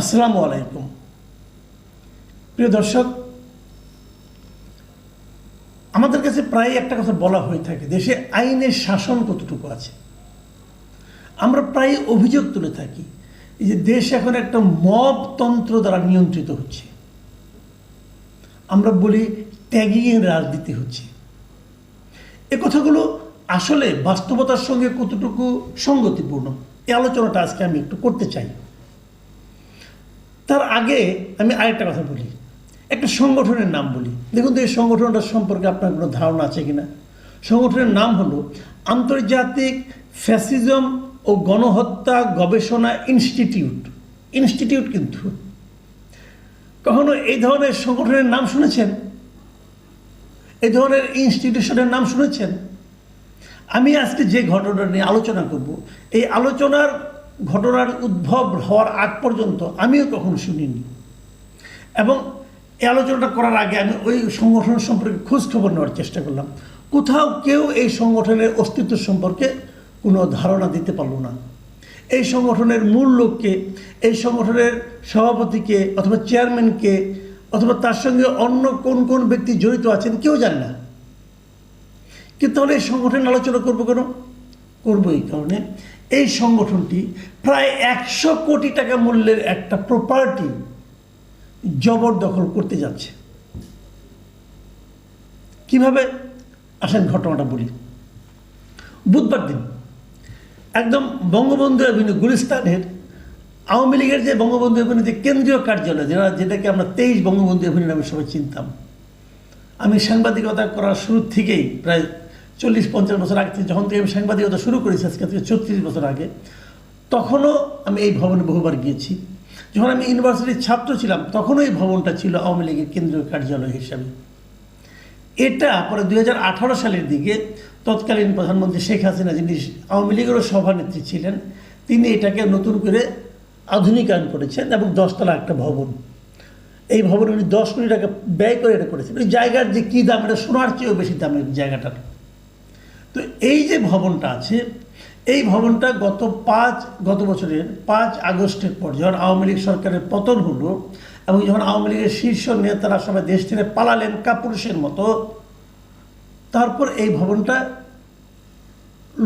আসসালামু আলাইকুম। প্রিয় দর্শক, আমাদের কাছে প্রায় একটা কথা বলা হয়ে থাকে, দেশে আইনের শাসন কতটুকু আছে? আমরা প্রায় অভিযোগ তুলে থাকি যে দেশ এখন একটা মবতন্ত্র দ্বারা নিয়ন্ত্রিত হচ্ছে। আমরা বলি ট্যাগিংয়ের রাজনীতি হচ্ছে। এ কথাগুলো আসলে বাস্তবতার সঙ্গে কতটুকু সঙ্গতিপূর্ণ এই আলোচনাটা আজকে আমি একটু করতে চাই। তার আগে আমি আরেকটা কথা বলি। একটা সংগঠনের নাম বলি। দেখুন তো এই সংগঠনটার সম্পর্কে আপনার কোনো ধারণা আছে কিনা? সংগঠনের নাম হলো আন্তর্জাতিক ফ্যাসিজম ও গণহত্যা গবেষণা ইনস্টিটিউট। ইনস্টিটিউট কিন্তু। কখনো এই ধরনের সংগঠনের নাম শুনেছেন? এই ধরনের ইনস্টিটিউশনের নাম শুনেছেন? আমি আজকে যে ঘটনা নিয়ে আলোচনা করব, এই আলোচনার ঘটনার উদ্ভব হওয়ার আগ পর্যন্ত আমিও কখনো শুনিনি। এবং এই আলোচনাটা করার আগে আমি ওই সংগঠন সম্পর্কে খোঁজ খবর নেওয়ার চেষ্টা করলাম। কোথাও কেউ এই সংগঠনের অস্তিত্ব সম্পর্কে কোনো ধারণা দিতে পারল না। এই সংগঠনের মূল লোককে, এই সংগঠনের সভাপতিকে অথবা চেয়ারম্যানকে অথবা তার সঙ্গে অন্য কোন কোন ব্যক্তি জড়িত আছেন কেউ জানে না। কিন্তু তাহলে এই সংগঠন আলোচনা করব কেন? করব এই কারণে এই সংগঠনটি প্রায় একশো কোটি টাকা মূল্যের একটা প্রপার্টি জবরদখল করতে যাচ্ছে। কীভাবে? আসেন ঘটনাটা বলি। বুধবার দিন একদম বঙ্গবন্ধু অভিনয় গুলিস্তানের আওয়ামী লীগের যে বঙ্গবন্ধু অভিনয় যে কেন্দ্রীয় কার্যালয়, যেটা যেটাকে আমরা তেইশ বঙ্গবন্ধু অভিনয় নামে সবাই চিনতাম। আমি সাংবাদিকতা করার শুরু থেকেই প্রায় চল্লিশ, পঞ্চাশ বছর আগে যখন থেকে আমি সাংবাদিকতা শুরু করেছি, আজকে থেকে ছত্রিশ বছর আগে, তখনও আমি এই ভবনে বহুবার গিয়েছি। যখন আমি ইউনিভার্সিটির ছাত্র ছিলাম, তখনও এই ভবনটা ছিল আওয়ামী লীগের কেন্দ্রীয় কার্যালয় হিসাবে। এটা পরে দুই হাজার আঠারো সালের দিকে তৎকালীন প্রধানমন্ত্রী শেখ হাসিনা, যিনি আওয়ামী লীগেরও সভানেত্রী ছিলেন, তিনি এটাকে নতুন করে আধুনিকায়ন করেছেন এবং দশতলা একটা ভবন। এই ভবনে উনি দশ কোটি টাকা ব্যয় করে এটা করেছেন। ওই জায়গার যে কী দাম, এটা সোনার চেয়েও বেশি দামের জায়গাটার। তো এই যে ভবনটা আছে, এই ভবনটা গত পাঁচ, গত বছরের পাঁচ আগস্টের পর যখন আওয়ামী লীগ সরকারের পতন হলো এবং যখন আওয়ামী লীগের শীর্ষ নেতারা সবাই দেশ ছেড়ে পালালেন কাপুরুষের মতো, তারপর এই ভবনটা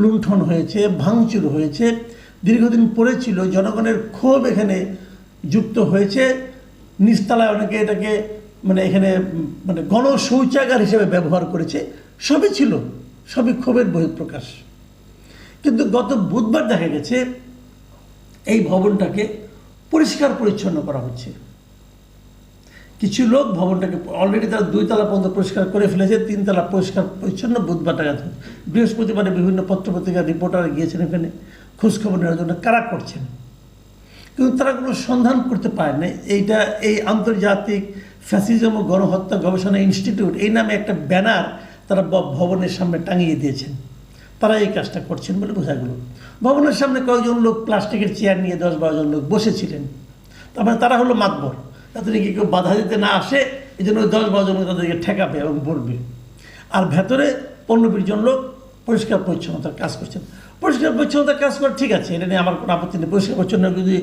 লুণ্ঠন হয়েছে, ভাঙচুর হয়েছে। দীর্ঘদিন পড়েছিল জনগণের ক্ষোভ এখানে যুক্ত হয়েছে। নিচতলায় অনেকে এটাকে মানে এখানে মানে গণশৌচাগার হিসেবে ব্যবহার করেছে, সবই ছিল। সবই ক্ষোভের বহিঃপ্রকাশ। কিন্তু গত বুধবার দেখা গেছে, এই ভবনটাকে পরিষ্কার পরিচ্ছন্ন করা হচ্ছে। কিছু লোক ভবনটাকে অলরেডি তারা দুই তলা পর্যন্ত পরিষ্কার করে ফেলেছে, তিনতলা পরিষ্কার পরিচ্ছন্ন বুধবার টাকা বৃহস্পতিবারে বিভিন্ন পত্রপত্রিকার রিপোর্টার গিয়েছেন এখানে, খোঁজখবর নেওয়ার জন্য কারা করছেন? কিন্তু তারা কোনো সন্ধান করতে পারে না এইটা এই আন্তর্জাতিক ফ্যাসিজম ও গণহত্যা গবেষণা ইনস্টিটিউট, এই নামে একটা ব্যানার তারা ভবনের সামনে টাঙিয়ে দিয়েছেন। তারা এই কাজটা করছেন বলে বোঝা গেল। ভবনের সামনে কয়েকজন লোক প্লাস্টিকের চেয়ার নিয়ে দশ বারোজন লোক বসেছিলেন। তার মানে তারা হলো মাতবর। তাদেরকে কেউ বাধা দিতে না আসে এই জন্য ওই দশ বারোজন লোক তাদেরকে ঠেকাবে এবং বলবে আর ভেতরে পনেরো বিশ জন লোক পরিষ্কার পরিচ্ছন্নতার কাজ করছেন। পরিষ্কার পরিচ্ছন্নতার কাজ করে ঠিক আছে, এটা নিয়ে আমার কোনো আপত্তি নেই। পরিষ্কার পরিচ্ছন্ন যদি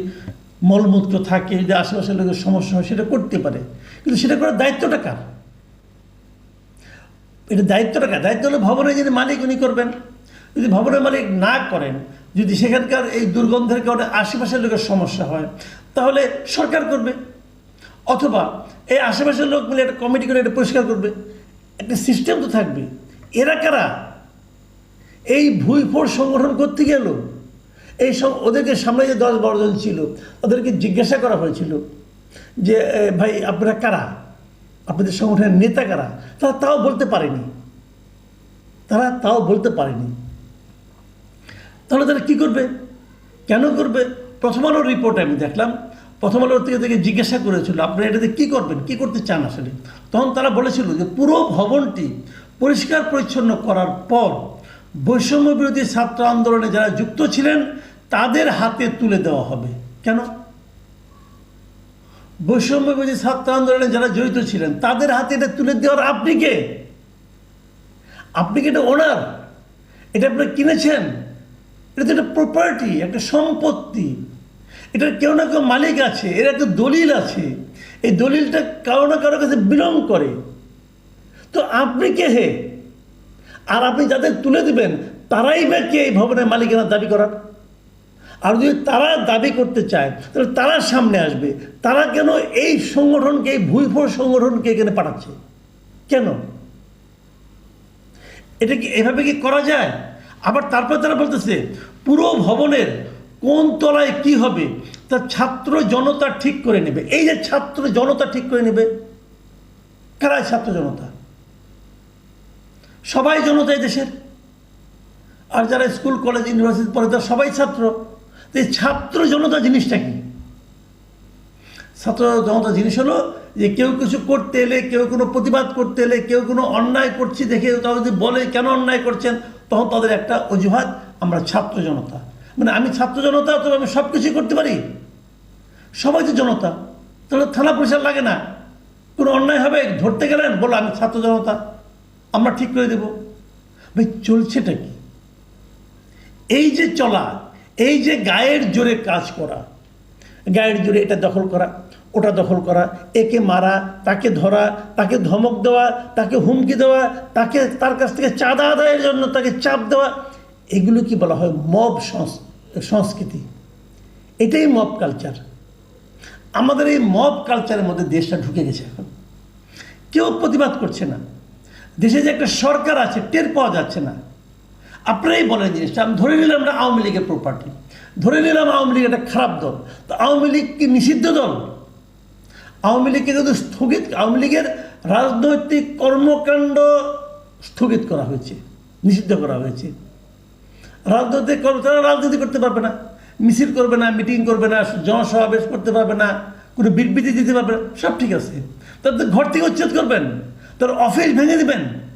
মলমূত্র থাকে, যদি আশেপাশের লোকের সমস্যা হয়, সেটা করতে পারে। কিন্তু সেটা করার দায়িত্বটা কার? এটা দায়িত্বটা দায়িত্ব হলো ভবনের যিনি মালিক, উনি করবেন। যদি ভবনের মালিক না করেন, যদি সেখানকার এই দুর্গন্ধের কারণে আশেপাশের লোকের সমস্যা হয়, তাহলে সরকার করবে। অথবা এই আশেপাশের লোক মিলে একটা কমিটি করে এটা পরিষ্কার করবে। একটা সিস্টেম তো থাকবে। এরা কারা? এই ভুইফোর সংগঠন করতে গেল। এই সব ওদেরকে সামনে যে দশ বারো জন ছিল, ওদেরকে জিজ্ঞাসা করা হয়েছিল যে ভাই, আপনারা কারা? আপনাদের সংগঠনের নেতা কারা? তারা তাও বলতে পারেনি। তারা তাও বলতে পারেনি। তাহলে তারা কী করবে? কেন করবে? প্রথম আলোর রিপোর্টে আমি দেখলাম। প্রথম আলোর থেকে থেকে জিজ্ঞাসা করেছিল, আপনারা এটাতে কী করবেন? কী করতে চান আসলে? তখন তারা বলেছিল যে, পুরো ভবনটি পরিষ্কার পরিচ্ছন্ন করার পর বৈষম্য বিরোধী ছাত্র আন্দোলনে যারা যুক্ত ছিলেন, তাদের হাতে তুলে দেওয়া হবে। কেন? বৈষম্য ছাত্র আন্দোলনে যারা জড়িত ছিলেন, তাদের হাতে এটা তুলে দেওয়ার আপনি কে? আপনি কি এটা ওনার এটা আপনি কিনেছেন? এটা তো একটা প্রপার্টি একটা সম্পত্তি। এটার কেউ না কেউ মালিক আছে, এর একটা দলিল আছে। এই দলিলটা কারও না কারও কাছে বিলং করে। তো আপনি কে হে? আর আপনি যাদের তুলে দিবেন, তারাই বা কে এই ভবনের মালিকানা দাবি করার? আর যদি তারা দাবি করতে চায়, তাহলে তারা সামনে আসবে। তারা কেন এই সংগঠনকে, এই ভুইফোর সংগঠনকে এখানে পাঠাচ্ছে? কেন? এটা কি এভাবে কি করা যায়? আবার তারপর তারা বলতেছে, পুরো ভবনের কোন তলায় কি হবে, তা ছাত্র জনতা ঠিক করে নেবে। এই যে ছাত্র জনতা ঠিক করে নেবে, কারাই ছাত্র জনতা? সবাই জনতা এই দেশের। আর যারা স্কুল, কলেজ, ইউনিভার্সিটি পড়ে, তারা সবাই ছাত্র। তো ছাত্র জনতা জিনিসটা কি? ছাত্র জনতা জিনিস হলো যে কেউ কিছু করতে এলে, কেউ কোনো প্রতিবাদ করতে এলে, কেউ কোনো অন্যায় করছি দেখে তারা যদি বলে কেন অন্যায় করছেন, তখন তাদের একটা অজুহাত আমরা ছাত্র জনতা। মানে আমি ছাত্র জনতা, তবে আমি সব কিছুই করতে পারি? সবাই তো জনতা। তাহলে থানা পুলিশের লাগে না। কোনো অন্যায় হবে? ধরতে গেলেন? বলো, আমি ছাত্র জনতা। আমরা ঠিক করে দেব। ভাই, চলছেটা কি? এই যে চলা এই যে গায়ের জোরে কাজ করা, গায়ের জোরে এটা দখল করা, ওটা দখল করা, একে মারা, তাকে ধরা, তাকে ধমক দেওয়া, তাকে হুমকি দেওয়া, তাকে তার কাছ থেকে চাঁদা আদায়ের জন্য তাকে চাপ দেওয়া, এগুলো কি বলা হয় মব সংস- সংস্কৃতি? এটাই মব কালচার। আমাদের এই মব কালচারের মধ্যে দেশটা ঢুকে গেছে এখন। কেউ প্রতিবাদ করছে না। দেশে যে একটা সরকার আছে, টের পাওয়া যাচ্ছে না। আপনারাই বলেন জিনিসটা। আমি ধরে নিলাম না আওয়ামী লীগের প্রপার্টি ধরে নিলাম আওয়ামী লীগ একটা খারাপ দল। তো আওয়ামী লীগ কি নিষিদ্ধ দল? আওয়ামী লীগকে কিন্তু স্থগিত আওয়ামী লীগের রাজনৈতিক কর্মকাণ্ড স্থগিত করা হয়েছে, নিষিদ্ধ করা হয়েছে। রাজনৈতিক কর্ম তারা রাজনীতি করতে পারবে না। মিছিল করবে না, মিটিং করবে না, জনসমাবেশ করতে পারবে না, কোনো বিবৃতি দিতে পারবে না। সব ঠিক আছে। তাদের ঘর থেকে উচ্ছেদ করবেন। তার অফিস ভেঙে দিবেন।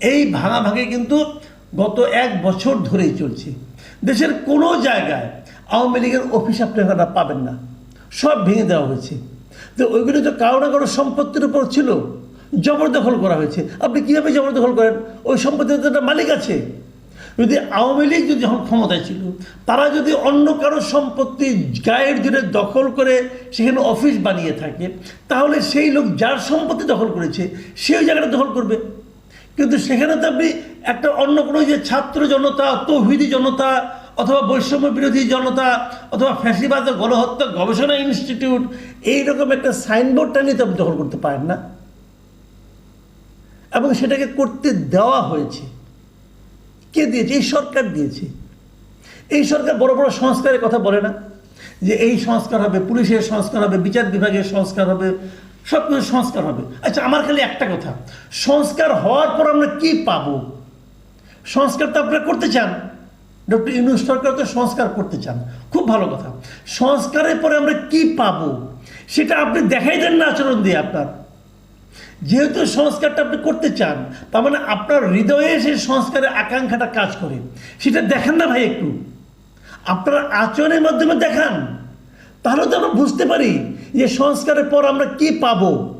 এই ভাঙা ভাঙে কিন্তু গত এক বছর ধরেই চলছে। দেশের কোনো জায়গায় আওয়ামী লীগের অফিস আপনি আপনারা পাবেন না। সব ভেঙে দেওয়া হয়েছে। তো ওইগুলো তো কারও না কারও সম্পত্তির উপর ছিল, জবরদখল করা হয়েছে। আপনি কীভাবে জবরদখল করেন? ওই সম্পত্তির একটা মালিক আছে। যদি আওয়ামী লীগ যদি যখন ক্ষমতায় ছিল, তারা যদি অন্য কারও সম্পত্তি গায়ের জুড়ে দখল করে সেখানে অফিস বানিয়ে থাকে, তাহলে সেই লোক যার সম্পত্তি দখল করেছে সেই জায়গাটা দখল করবে। কিন্তু সেখানে তো আপনি একটা অন্য কোনো যে ছাত্র জনতা, তৌহিদি জনতা, অথবা বৈষম্য বিরোধী জনতা, অথবা ফ্যাসিবাদ, গণহত্যা গবেষণা ইনস্টিটিউট, এইরকম একটা সাইনবোর্ড টানিয়ে তো আপনি দখল করতে পারেন না। এবং সেটাকে করতে দেওয়া হয়েছে। কে দিয়েছে? এই সরকার দিয়েছে। এই সরকার বড় বড় সংস্কারের কথা বলে না যে এই সংস্কার হবে, পুলিশের সংস্কার হবে, বিচার বিভাগের সংস্কার হবে সব কিছু সংস্কার হবে। আচ্ছা আমার খালি একটা কথা। সংস্কার হওয়ার পর আমরা কি পাব? সংস্কার তো আপনারা করতে চান। ডক্টর ইউনুস সরকার তো সংস্কার করতে চান। খুব ভালো কথা। সংস্কারের পরে আমরা কি পাবো? সেটা আপনি দেখাই দেন না আচরণ দিয়ে আপনার। যেহেতু সংস্কারটা আপনি করতে চান, তার মানে আপনার হৃদয়ে সেই সংস্কারের আকাঙ্ক্ষাটা কাজ করে। সেটা দেখান না ভাই একটু। আপনার আচরণের মাধ্যমে দেখান। তাহলে তো আমরা বুঝতে পারি যে সংস্কারের পর আমরা কি পাবো?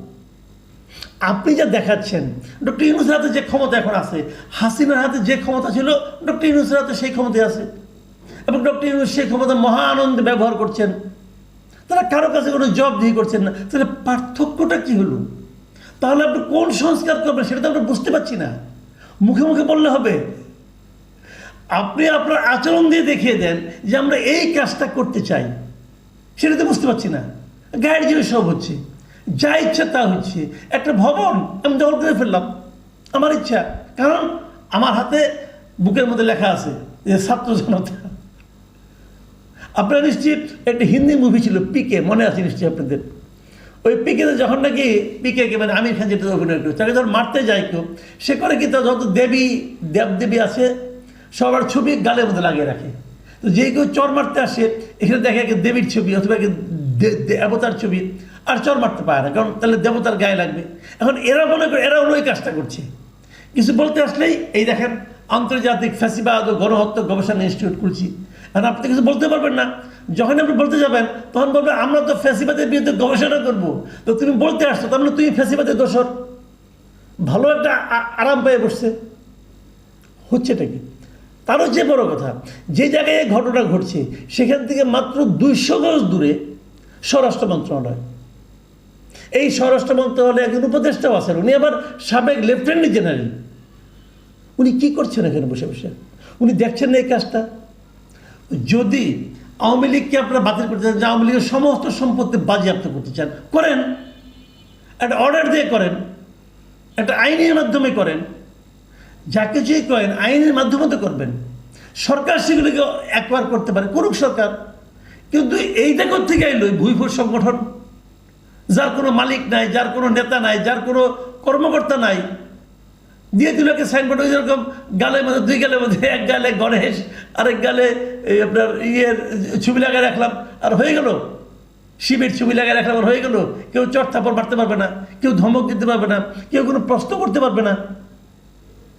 আপনি যা দেখাচ্ছেন, ডক্টর ইউনুসের হাতে যে ক্ষমতা এখন আছে, হাসিনার হাতে যে ক্ষমতা ছিল, ডক্টর ইউনুসের হাতে সেই ক্ষমতায় আছে। এবং ডক্টর ইউনুস সেই ক্ষমতা মহা আনন্দে ব্যবহার করছেন। তারা কারও কাছে কোনো জব দিয়ে করছেন না। তাহলে পার্থক্যটা কি হলো? তাহলে আপনি কোন সংস্কার করবেন সেটা তো আমরা বুঝতে পারছি না। মুখে মুখে বললে হবে। আপনি আপনার আচরণ দিয়ে দেখিয়ে দেন যে আমরা এই কাজটা করতে চাই। সেটা তো বুঝতে পারছি না। গায়ের জিনিস সব হচ্ছে। যা ইচ্ছা তা হচ্ছে। একটা ভবন আমি দখল করে ফেললাম। আমার ইচ্ছা। কারণ আমার হাতে বুকের মধ্যে লেখা আছে যে ছাত্র জনতা। আপনারা নিশ্চয়ই একটা হিন্দি মুভি ছিল পিকে মনে আছে নিশ্চয়ই আপনাদের? ওই পিকেতে যখন নাকি পিকে কে মানে আমির খান যেটা অভিনয় করে, তাকে যখন মারতে যায় কেউ, সে করে কি তার যত দেবী, দেবদেবী আছে, সবার ছবি গালের মধ্যে লাগিয়ে রাখে। তো যে কেউ চর মারতে আসে, এখানে দেখে দেবীর ছবি অথবা দেবতার ছবি। আর চর মারতে পারে না, কারণ তাহলে দেবতার গায়ে লাগবে। এখন এরা মনে করে, এরা ওই কাজটা করছে। কিছু বলতে আসলেই, এই দেখেন, আন্তর্জাতিক ফ্যাসিবাদ ও গণহত্যা গবেষণা ইনস্টিটিউট খুলছি। এখন আপনি কিছু বলতে পারবেন না। যখন আপনি বলতে যাবেন, তখন বলবেন আমরা তো ফ্যাসিবাদের বিরুদ্ধে গবেষণা করব। তো তুমি বলতে আসছো, তার মানে তুমি ফ্যাসিবাদের দোষর। ভালো একটা আরাম পেয়ে বসছে। হচ্ছেটা কি? তারও যে বড় কথা, যে জায়গায় ঘটনা ঘটছে, সেখান থেকে মাত্র দুইশো গজ দূরে স্বরাষ্ট্র মন্ত্রণালয়। এই স্বরাষ্ট্র মন্ত্রণালয়ে একজন উপদেষ্টাও আছেন। উনি আবার সাবেক লেফটেন্যান্ট জেনারেল। উনি কি করছেন এখানে বসে বসে? উনি দেখছেন না এই কাজটা? যদি আওয়ামী লীগকে আপনারা বাতিল করতে চান, যে আওয়ামী লীগের সমস্ত সম্পত্তি বাজেয়াপ্ত করতে চান, করেন। একটা অর্ডার দিয়ে করেন, একটা আইনের মাধ্যমে করেন। যা কিছুই করেন, আইনের মাধ্যমে তো করবেন। সরকার সেগুলিকে একবার করতে পারে, করুক সরকার। কিন্তু এইটা থেকে এলো ভুইফুর সংগঠন। যার কোনো মালিক নাই যার কোনো নেতা নাই যার কোনো কর্মকর্তা নাই। দিয়ে দিল একটা সাইনবোর্ড যেরকম গালের মধ্যে দুই গালের মধ্যে এক গালে গণেশ, আরেক গালে আপনার ইয়ের ছবি লাগায় রাখলাম, আর হয়ে গেল। শিবের ছবি লাগায় রাখলাম, আর হয়ে গেল। কেউ চট থাপড় মারতে পারবে না, কেউ ধমক দিতে পারবে না, কেউ কোনো প্রশ্ন করতে পারবে না।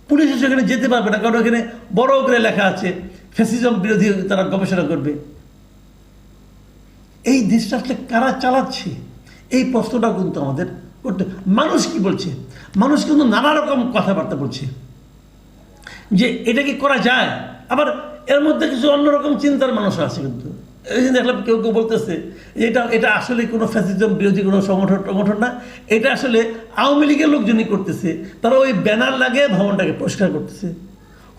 পুলিশ সেখানে যেতে পারবে না, কারণ ওখানে বড় করে লেখা আছে, ফ্যাসিজম বিরোধী তারা গবেষণা করবে। এই দেশটা আসলে কারা চালাচ্ছে? এই প্রশ্নটা কিন্তু আমাদের করতে মানুষ কি বলছে? মানুষ কিন্তু নানা রকম কথাবার্তা বলছে। যে এটা কি করা যায়? আবার এর মধ্যে কিছু অন্যরকম চিন্তার মানুষ আছে কিন্তু। এই দেখলাম কেউ কেউ বলতেছে, এটা এটা আসলে কোনো ফ্যাসিজম বিরোধী কোনো সংগঠন সংগঠন না। এটা আসলে আওয়ামী লীগের লোকজনই করতেছে। তারা ওই ব্যানার লাগিয়ে ভবনটাকে পরিষ্কার করতেছে।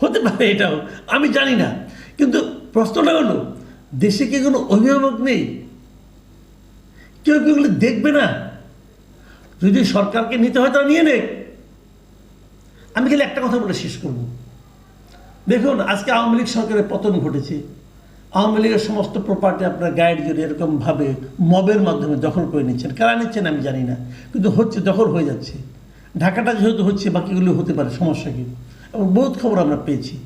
হতে পারে এটাও, আমি জানি না। কিন্তু প্রশ্নটা হলো, দেশে কি কোনো অভিভাবক নেই? কেউ কেউ দেখবে না। যদি সরকারকে নিতে হয় তারা নিয়ে নেক আমি খালি একটা কথা বলে শেষ করব। দেখুন, আজকে আওয়ামী লীগ সরকারের পতন ঘটেছে। আওয়ামী লীগের সমস্ত প্রপার্টি আপনার গাইড যদি এরকমভাবে মবের মাধ্যমে দখল করে নিচ্ছেন। কারা নিচ্ছেন আমি জানি না, কিন্তু হচ্ছে দখল হয়ে যাচ্ছে। ঢাকাটা যেহেতু হচ্ছে, বাকিগুলো হতে পারে, সমস্যা কি? এবং বহুত খবর আমরা পেয়েছি।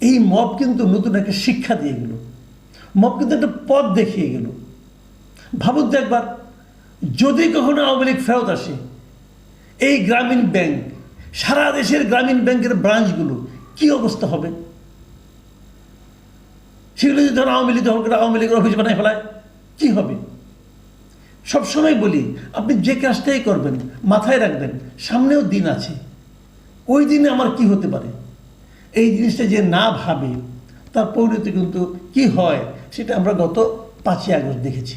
এই মব কিন্তু নতুন একটা শিক্ষা দিয়ে গেল। মব কিন্তু একটা পথ দেখিয়ে গেল। ভাবুন তো একবার, যদি কখনো আওয়ামী লীগ ফেরত আসে, এই গ্রামীণ ব্যাংক, সারা দেশের গ্রামীণ ব্যাংকের ব্রাঞ্চগুলো কি অবস্থা হবে? সেগুলো যদি ধরো আওয়ামী লীগ দখল করে আওয়ামী লীগের অফিস বানায় ফেলায়, কী হবে? সবসময় বলি, আপনি যে কাজটাই করবেন, মাথায় রাখবেন, সামনেও দিন আছে। ওই দিনে আমার কি হতে পারে? এই জিনিসটা যে না ভাবে, তার পরিণতি কিন্তু কি হয়, সেটা আমরা গত পাঁচই আগস্ট দেখেছি।